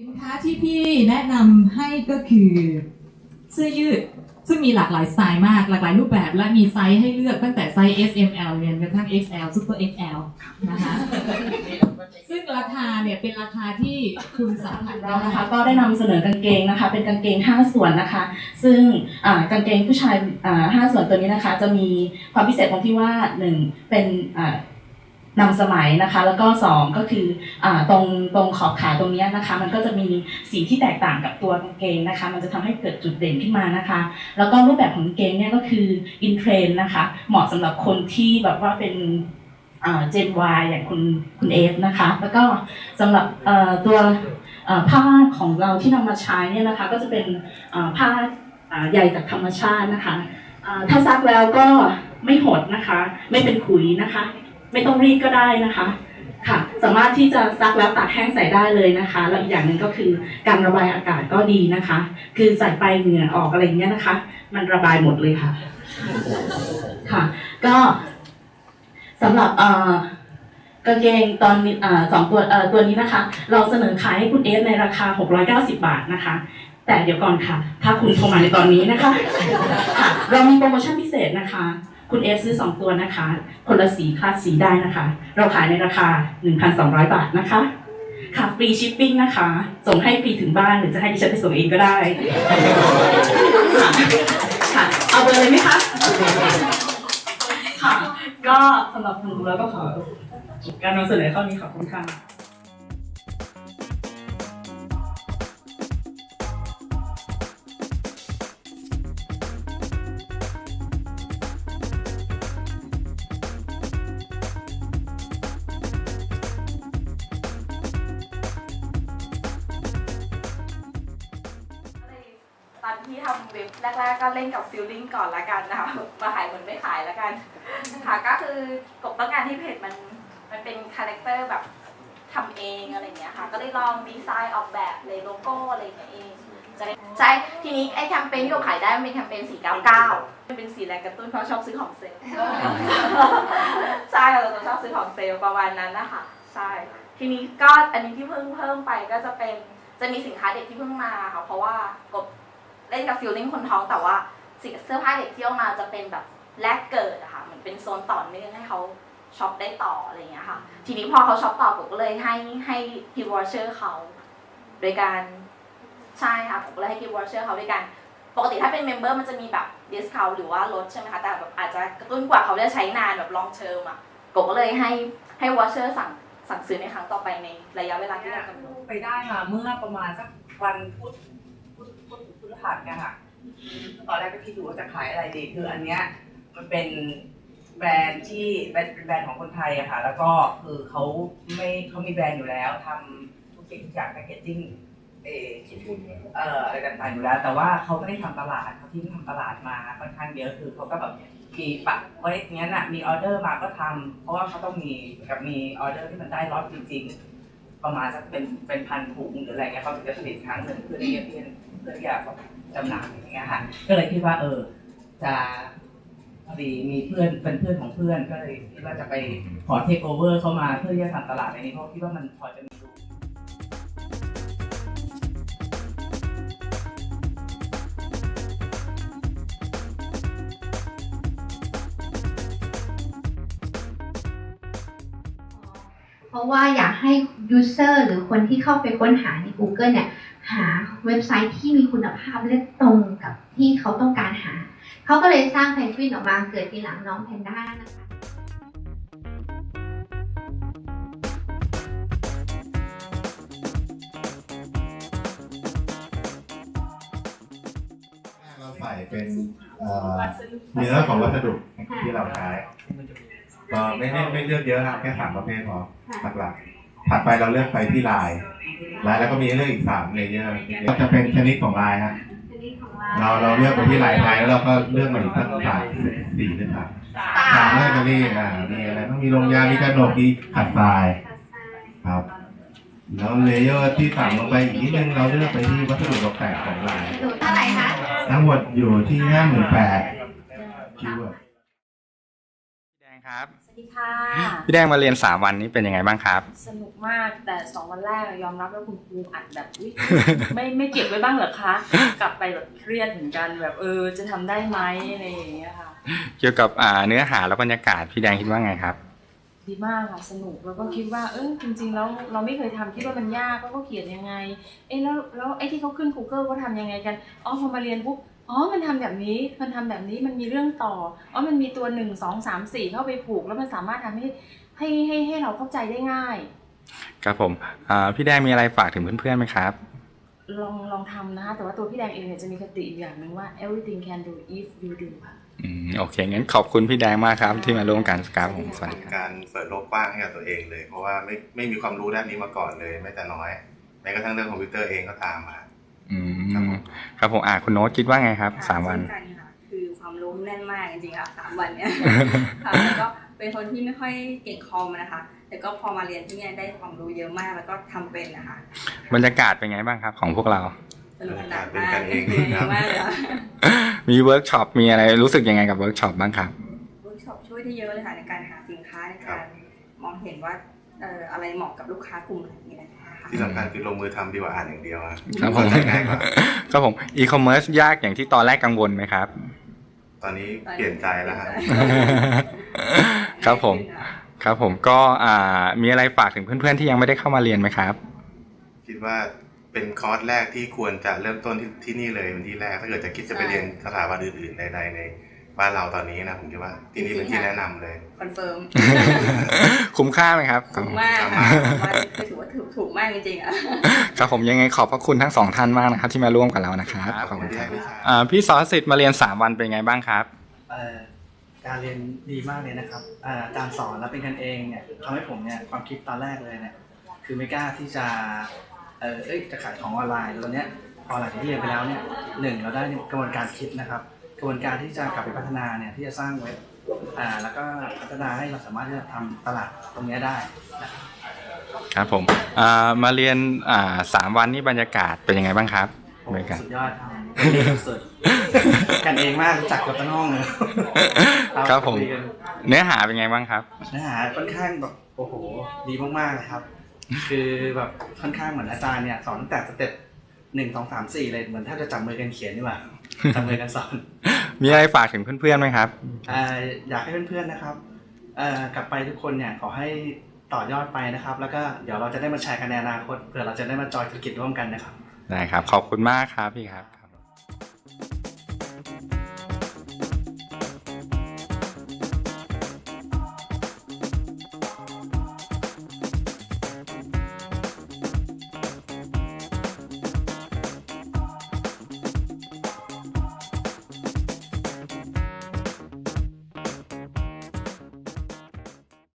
สินค้าที่พี่แนะนำให้ก็คือเสื้อยืด ซึ่งมีหลากหลายสไตล์มาก หลากหลายรูปแบบและมีไซส์ให้เลือกตั้งแต่ไซส์ S M L เรียนกระทั่ง XL Super XL นะคะ ซึ่งราคาเนี่ยเป็นราคาที่คุณสามารถเราได้ นะคะก็ได้นำเสนอกางเกงนะคะ เป็นกางเกง 5 ส่วนนะคะ ซึ่งอ่ากางเกงผู้ชายอ่าห้าส่วนตัวนี้นะคะ จะมีความพิเศษตรงที่ว่าหนึ่งเป็นอ่า นำสมัยนะคะ แล้วก็สองก็คืออตรงตรงขอบขาตรงนี้นะคะ มันก็จะมีสีที่แตกต่างกับตัวกางเกงนะคะ มันจะทำให้เกิดจุดเด่นขึ้นมานะคะ แล้วก็รูปแบบของกางเกงเนี่ยก็คืออินเทรนนะคะ เหมาะสำหรับคนที่แบบว่าเป็นเจน Y อย่างคุณคุณเอฟนะคะ แล้วก็สำหรับตัวผ้าของเราที่นำมาใช้เนี่ยนะคะ ก็จะเป็นผ้าอ่าใยจากธรรมชาตินะคะถ้าซักแล้วก็ไม่หดนะคะ ไม่เป็นขุยนะคะ ไม่ต้องรีดก็ได้นะคะค่ะ สามารถที่จะซักแล้วตากแห้งใส่ได้เลยนะคะ แล้วอีกอย่างหนึ่งก็คือการระบายอากาศก็ดีนะคะ คือใส่ไปเหงื่อออกอะไรเงี้ยนะคะ มันระบายหมดเลยค่ะค่ะ ก็สำหรับเอ่อกางเกงตอนนี้อ่าสองตัวเอ่อตัวนี้นะคะ เราเสนอขายให้คุณเอฟในราคา 690 บาทนะคะ แต่เดี๋ยวก่อนค่ะ ถ้าคุณโทรมาในตอนนี้นะคะค่ะเรามีโปรโมชั่นพิเศษนะคะ คุณเอฟซื้อ 2 ตัวนะคะ คนละสีคลาสสีได้นะคะ เราขายในราคา 1,200 บาทนะคะ ค่ะฟรีชิปปิ้งนะคะ ส่งให้ฟรีถึงบ้านหรือจะให้ดิฉันไปส่งเองก็ได้ ค่ะ เอาเบอร์เลยไหมคะ ค่ะ ก็สำหรับคุณแล้วก็ขอการนำเสนอข้อนี้ขอบคุณค่ะ ที่ทำเว็บแรกๆก็เล่นกับฟิลลิ่งก่อนละกันนะคะมาขายเหมือนไม่ขายละกันค่ะก็คือกบต้องการให้เพจมันมันเป็นคาแรคเตอร์แบบทำเองอะไรเงี้ยค่ะ ก็เลยลองดีไซน์ออกแบบเลยโลโก้อะไรเงี้ยเองจะได้ใช่ทีนี้ไอ้แคมเปญที่เราขายได้มันเป็นแคมเปญ499มันเป็นสีแรงกระตุ้นเพราะชอบซื้อของเซลล์ใช่เราจะชอบซื้อของเซลล์ประมาณนั้นนะคะใช่ทีนี้ก็อันนี้ที่เพิ่งเพิ่มไปก็จะเป็นจะมีสินค้าเด็กที่เพิ่งมาค่ะเพราะว่ากบ เล่นกับฟิลลิ่งคนท้องแต่ว่าสิ่งเสื้อผ้าเด็กที่เอามาจะเป็นแบบแลกเกิดอะค่ะเหมือนเป็นโซนต่อเนื่องให้เขาช็อปได้ต่ออะไรอย่างเงี้ยค่ะ ทีนี้พอเขาช็อปต่อผมก็เลยให้ให้กิฟต์วอเชอร์เขาโดยการใช่ค่ะผมก็เลยให้กิฟต์วอเชอร์เขาด้วยกันปกติถ้าเป็นเมมเบอร์มันจะมีแบบดิสคาวหรือว่าลดใช่ไหมคะแต่แบบอาจจะกระตุ้นกว่าเขาจะใช้นานแบบลองเทอมอะผมก็เลยให้ให้วอเชอร์สั่งสั่งซื้อในครั้งต่อไปในระยะเวลาที่เรากำหนดไปได้มาเมื่อประมาณสักวันพุธ พุธพุธพุธหัสเนี่ยค่ะตอนแรกก็คิดดูว่าจะขายอะไรดีคืออันเนี้ยมันเป็นแบรนด์ที่เป็นแบรนด์ของคนไทยอะค่ะ แล้วก็คือเขาไม่เขามีแบรนด์อยู่แล้วทำทุกสิ่งทุกอย่างแพคเกจจิ้งเออเอ่ออะไรต่างๆอยู่แล้ว แต่ว่าเขาไม่ได้ทำตลาดเขาที่ทำตลาดมาค่อนข้างเยอะคือเขาก็แบบมีปักไว้อย่างนี้ยน่ะมีออเดอร์มาก็ทำเพราะว่าเขาต้องมีกับมีออเดอร์ที่มันได้ล็อตจริงๆ ประมาณสักเป็นเป็นพันถุงหรืออะไรเงี้ยเขาถึงจะผลิตครั้งหนึ่งเพื่อที่จะเพื่อ เพื่อที่จะจำหน่ายอย่างเงี้ยค่ะก็เลยคิดว่าเออจะพอดีมีเพื่อนเป็นเพื่อนของเพื่อนก็เลยคิดว่าจะไปขอเทคโอเวอร์เข้ามาเพื่อที่จะทำตลาดในนี้เพราะคิดว่ามันพอจะมีรูเพราะว่าอยากให้ user หรือคนที่เข้าไปค้นหาใน Google เนี่ยหา เว็บไซต์ที่มีคุณภาพและตรงกับที่เขาต้องการหา เขาก็เลยสร้างแพนกวินออกมาเกิดทีหลังน้องแพนด้านะคะเราใส่เป็นเอ่อเนื้อของวัสดุที่เราใช้ก็ไม่ไม่ไม่เลือกเยอะครับแค่สามประเภทพอหลักๆ ถัดไปเราเลือกไปที่ลายลายแล้วก็มีเลือกอีกสามเลเยอร์ก็จะเป็นชนิดของลายครับเราเราเลือกไปที่ลายไทยแล้วเราก็เลือกมาอีกสักสามสี่ขึ้นไปสามเลือกกันนี่อ่ามีอะไรต้องมีลงยามีกระหนกมีขัดทรายครับแล้วเลเยอร์ที่ต่ำลงไปอีกนิดนึงเราเลือกไปที่วัสดุตกแต่งของลายดูเท่าไหร่คะทั้งหมดอยู่ที่ห้าหมื่นแปดคิวอะแดงครับส วัสดีดีค่ะ พี่แดงมาเรียน3วันนี้เป็นยังไงบ้างครับ สนุกมากแต่สองวันแรกยอมรับว่าคุณครูอัดแบบอุ๊ยไม่ไม่เก็บไว้บ้างเหรอคะ กลับไปแบบเครียดเหมือนกันแบบเออจะทำได้ไหมอะไรอย่างเงี้ยค่ะ เกี่ยวกับอ่าเนื้อหาและบรรยากาศพี่แดงคิดว่าไงครับ ดีมากค่ะสนุกแล้วก็คิดว่าเออจริงๆแล้วเราไม่เคยทำคิดว่ามันยากแล้วก็เขียนยังไง เอ๊ะแล้วแล้วไอ้ที่เขาขึ้น Google เขาทำยังไงกันอ๋อพอมาเรียนปุ๊บ อ๋อ มันทำแบบนี้ มันทำแบบนี้ มันมีเรื่องต่อ อ๋อ มันมีตัวหนึ่งสองสามสี่เข้าไปผูก แล้วมันสามารถทำให้ให้ให้ให้เราเข้าใจได้ง่าย ครับผมอ่าพี่แดงมีอะไรฝากถึงเพื่อนๆไหมครับ ลองลองทำนะคะแต่ว่าตัวพี่แดงเองเนี่ยจะมีคติอีกอย่างหนึ่งว่า everything can do if you do ค่ะอืมโอเค งั้นขอบคุณพี่แดงมากครับ ที่มาร่วมกันครับผมสวัสดีครับการเปิดโลกกว้างให้กับตัวเองเลย เพราะว่าไม่ไม่มีความรู้ด้านนี้มาก่อนเลยแม้แต่น้อยแม้กระทั่งเรื่องคอมพิวเตอร์เองก็ตามมา อืครับมผมครับผมอ่าคุณโน้ตคิดว่าไงครับสามวันเช่นกันค่ะคือความรู้แน่นมากจริงๆค่ะสามวันเนี้ยค่ะแล้วก็เป็นคนที่ไม่ค่อยเก่งคอมนะคะ แต่ก็พอมาเรียนที่เนี่ยได้ความรู้เยอะมากแล้วก็ทำเป็นนะคะ บรรยากาศเป็นไงบ้างครับ ของพวกเราสนุกสนานเป็นมากกันเองเหนื่อยครับมากเลยค่ะมีเวิร์กช็อปมีอะไรรู้สึกยังไงกับเวิร์กช็อปบ้างครับเวิร์กช็อปช่วยได้เยอะเลยค่ะในการหาสินค้าในครัการบมองเห็นว่าเอ่ออะไรเหมาะกับลูกค้ากลุ่มไหนอะไรอย่างเงี้ยค่ะที่สำคัญคือลงมือทำดีกว่าอ่านอย่างเดียวอะครับผมเข้าใจง่ายกว่าครับผมอีคอมเมิร์ซยากอย่างที่ตอนแรกกังวลไหมครับ ตอนนี้เปลี่ยนใจแล้วครับครับผม ครับผมก็อ่ามีอะไรฝากถึงเพื่อนๆที่ยังไม่ได้เข้ามาเรียนไหมครับ คิดว่าเป็นคอร์สแรกที่ควรจะเริ่มต้นที่ที่นี่เลยเป็นที่แรกถ้าเกิดจะคิดจะไปเรียนสถาบันอื่นๆใดๆใน บ้านเราตอนนี้นะผมคิดว่าที่นี่เป็นที่แนะนำเลยคอนเฟิร์มคุ้มค่าไหมครับถูกมากค่ะว่าคือถือว่าถูกถูกมากจริงๆอะครับผมยังไงขอบพระคุณทั้งสองท่านมากนะครับ ที่มาร่วมกับเรานะครับครับขอบคุณครับขอบคุณครับอ่าพี่สอสิทธิ์มาเรียน3วันเป็นไงบ้างครับเอ่อการเรียนดีมากเลยนะครับอ่าการสอนและเป็นกันเองเนี่ยทำให้ผมเนี่ยความคิดตอนแรกเลยเนี่ยคือไม่กล้าที่จะเออเอ้ยจะขายของออนไลน์ตอนเนี้ยพอหลังจากที่เรียนไปแล้วเนี่ยหนึ่งเราได้กระบวนการคิดนะครับ กระบวนการที่จะกลับไปพัฒนาเนี่ยที่จะสร้างเว็บอ่าแล้วก็พัฒนาให้เราสามารถที่จะทำตลาดตรงเนี้ยได้ครับผมอ่ามาเรียนอ่าสามวันนี้บรรยากาศเป็นยังไงบ้างครับโอ้บรรยากาศ สุดยอดครับสุดๆกันเองมากรู้จักกับต้นห้องเลยครับผมคุยกัน เนื้อหาเป็นไงบ้างครับ เนื้อหาค่อนข้างแบบโอ้โหดีมากๆเลยครับ คือแบบค่อนข้างเหมือนอาจารย์เนี่ยสอนตั้งแต่สเต็ปหนึ่งสองสามสี่เลยเหมือนแทบจะจับมือกันเขียนดีกว่าจับมือกันสอน มีอะไรฝากถึงเพื่อนๆไหมครับเอ่ออยากให้เพื่อนๆนะครับเอ่อกลับไปทุกคนเนี่ยขอให้ต่อยอดไปนะครับ แล้วก็เดี๋ยวเราจะได้มาแชร์กันในอนาคตเผื่อเราจะได้มาจอยธุรกิจร่วมกันนะครับ ได้ครับ ขอบคุณมากครับพี่ครับ